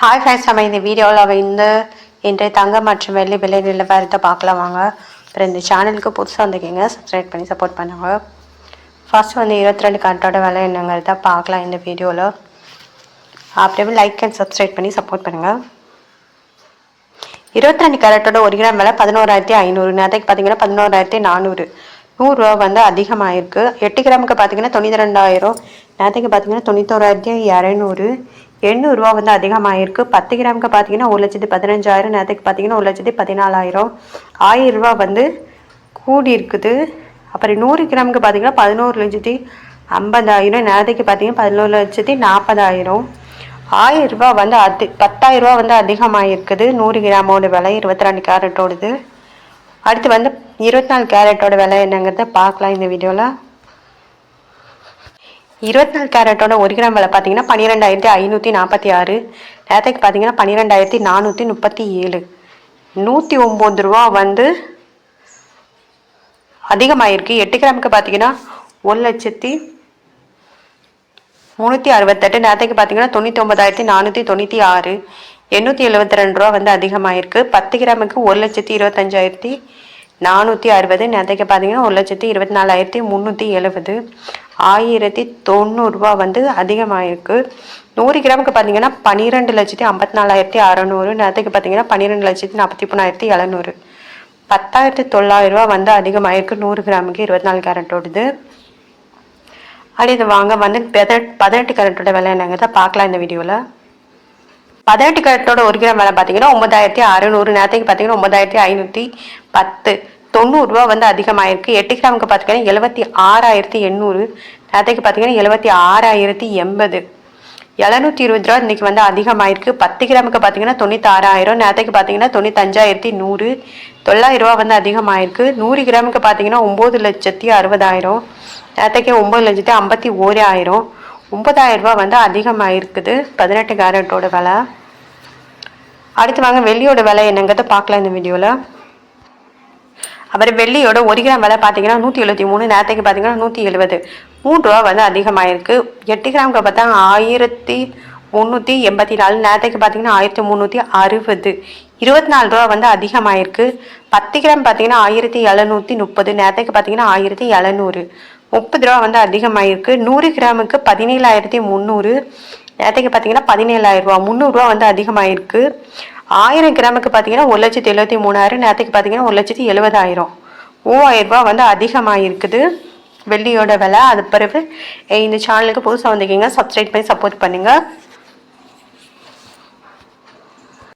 Hi friends நம்ம இந்த வீடியோவில் வந்து இன்றைய தங்கம் மற்றும் வெள்ளி விலை நிலவரத்தை பார்க்கலாம் வாங்க. அப்புறம் இந்த சேனலுக்கு புதுசாக வந்திருக்கீங்க சப்ஸ்கிரைப் பண்ணி சப்போர்ட் பண்ணுங்க. ஃபர்ஸ்ட் வந்து இருபத்தி ரெண்டு கரண்டோட விலை என்னங்கிறத பார்க்கலாம் இந்த வீடியோவில் அப்படியே லைக் அண்ட் சப்ஸ்கிரைப் பண்ணி சப்போர்ட் பண்ணுங்கள் இருபத்தி ரெண்டு கேரட்டோட ஒரு கிராம் விலை பதினோராயிரத்தி ஐநூறு. நேரத்துக்கு பார்த்தீங்கன்னா பதினோராயிரத்தி நானூறு. நூறுரூவா வந்து அதிகமாகிருக்கு எட்டு கிராமுக்கு பார்த்தீங்கன்னா தொண்ணூற்றி ரெண்டாயிரம். நேரத்துக்கு பார்த்தீங்கன்னா தொண்ணூத்தோராயிரத்தி இரநூறு. எண்ணூறுரூவா வந்து அதிகமாகிருக்கு பத்து கிராமுக்கு பார்த்தீங்கன்னா ஒரு லட்சத்தி பதினஞ்சாயிரம் நேரத்துக்கு பார்த்தீங்கன்னா ஒரு லட்சத்தி பதினாலாயிரம். ஆயிரம் ரூபா வந்து கூடி இருக்குது அப்புறம் நூறு கிராமுக்கு பார்த்தீங்கன்னா பதினோரு லட்சத்தி ஐம்பதாயிரம் நேரத்துக்கு பார்த்தீங்கன்னா பதினோரு லட்சத்தி நாற்பதாயிரம். ஆயிரம் வந்து அதி பத்தாயிரம் வந்து அதிகமாகிருக்குது நூறு கிராமோட விலை இருபத்தி ரெண்டு கேரட்டோடது. அடுத்து வந்து இருபத்தி நாலு கேரட்டோட விலை என்னங்கிறத பார்க்கலாம் இந்த வீடியோவில் இருபத்தி நாலு கேரட்டோட ஒரு கிராம் விலை பார்த்தீங்கன்னா பன்னிரெண்டாயிரத்தி ஐநூற்றி நாற்பத்தி ஆறு. நேரத்துக்கு பார்த்தீங்கன்னா பன்னிரெண்டாயிரத்தி நானூற்றி முப்பத்தி ஏழு. நூற்றி ஒம்பது ரூபா வந்து அதிகமாயிருக்கு. எட்டு கிராமுக்கு பார்த்தீங்கன்னா ஒரு லட்சத்தி முந்நூற்றி அறுபத்தெட்டு. நேரத்துக்கு பார்த்தீங்கன்னா தொண்ணூற்றி ஒன்பதாயிரத்தி நானூற்றி தொண்ணூற்றி ஆறு. எண்ணூற்றி எழுபத்தி ரெண்டு ரூபா வந்து அதிகமாயிருக்கு. பத்து கிராமுக்கு ஒரு லட்சத்தி இருபத்தஞ்சாயிரத்தி நானூற்றி அறுபது நேரத்துக்கு பார்த்தீங்கன்னா ஒரு லட்சத்தி இருபத்தி நாலாயிரத்தி முந்நூற்றி எழுபது. ஆயிரத்தி தொண்ணூறுரூவா வந்து அதிகமாயிருக்கு. நூறு கிராமுக்கு பார்த்தீங்கன்னா பன்னிரெண்டு லட்சத்தி ஐம்பத்தி நாலாயிரத்தி அறநூறு. நேரத்துக்கு பார்த்தீங்கன்னா பன்னிரெண்டு லட்சத்தி நாற்பத்தி மூணாயிரத்தி எழுநூறு. பத்தாயிரத்தி தொள்ளாயிரரூவா வந்து அதிகமாகிருக்கு நூறு கிராமுக்கு இருபத்தி நாலு கேரட்டோடது அடுத்து வாங்க வந்து பதினெட்டு பதினெட்டு கேரட்டோட விலை என்னங்கிறத பார்க்கலாம் இந்த வீடியோவில் பதினெட்டு கேரட்டோட ஒரு கிராம் விலை பார்த்தீங்கன்னா ஒன்பதாயிரத்தி அறநூறு. நேரத்துக்கு பார்த்தீங்கன்னா ஒன்பதாயிரத்தி ஐநூற்றி பத்து. தொண்ணூறுரூவா வந்து அதிகமாயிருக்கு. எட்டு கிராமுக்கு பார்த்தீங்கன்னா எழுபத்தி ஆறாயிரத்தி எண்ணூறு. நேரத்துக்கு பார்த்தீங்கன்னா எழுபத்தி ஆறாயிரத்தி எண்பது. எழுநூத்தி இருபது ரூபா இன்றைக்கி வந்து அதிகமாயிருக்கு. பத்து கிராமுக்கு பார்த்தீங்கன்னா தொண்ணூத்தாறாயிரம். நேரத்துக்கு பார்த்தீங்கன்னா தொண்ணூத்தஞ்சாயிரத்தி நூறு. தொள்ளாயிரம் ரூபா வந்து அதிகமாயிருக்கு. நூறு கிராமுக்கு பார்த்தீங்கன்னா ஒம்பது லட்சத்தி அறுபதாயிரம். நேரத்துக்கு ஒம்பது லட்சத்தி ஐம்பத்தி ஓராயிரம். ஒன்பதாயிரம் ரூபா வந்து அதிகமாயிருக்குது. பதினெட்டு கேரட்டோட விலை. அடுத்து வாங்க வெள்ளியோட விலை என்னங்கிறத பார்க்கலாம் இந்த வீடியோவில் அப்புறம் வெள்ளியோட ஒரு கிராம் விலை பார்த்தீங்கன்னா நூற்றி எழுபத்தி மூணு நேரத்துக்கு பார்த்தீங்கன்னா நூற்றி எழுபது மூணு ரூபா வந்து அதிகமாயிருக்கு. எட்டு கிராமுக்கு பார்த்தா ஆயிரத்தி முந்நூற்றி எண்பத்தி நாலு நேரத்துக்கு பார்த்தீங்கன்னா ஆயிரத்தி முந்நூற்றி அறுபது. இருபத்தி நாலு ரூபா வந்து அதிகமாயிருக்கு. பத்து கிராம் பார்த்தீங்கன்னா ஆயிரத்தி எழுநூற்றி முப்பது நேரத்துக்கு பார்த்தீங்கன்னா ஆயிரத்தி எழுநூறு. முப்பது ரூபா வந்து அதிகமாயிருக்கு. நூறு கிராமுக்கு பதினேழாயிரத்தி முந்நூறு நேரத்துக்கு பார்த்தீங்கன்னா பதினேழாயிரம் ரூபா. முந்நூறுரூவா வந்து அதிகமாயிருக்கு. ஆயிரம் கிராமுக்கு பார்த்தீங்கன்னா ஒரு லட்சத்தி எழுபத்தி மூணாயிரம் நேரத்துக்கு பார்த்தீங்கன்னா ஒரு லட்சத்தி எழுபதாயிரம் மூவாயிரம் ரூபா வந்து அதிகமாகிருக்குது வெள்ளியோட விலை. அது பிறகு இந்த சேனலுக்கு புதுசாக வந்திருக்கீங்க சப்ஸ்கிரைப் பண்ணி சப்போர்ட் பண்ணுங்கள்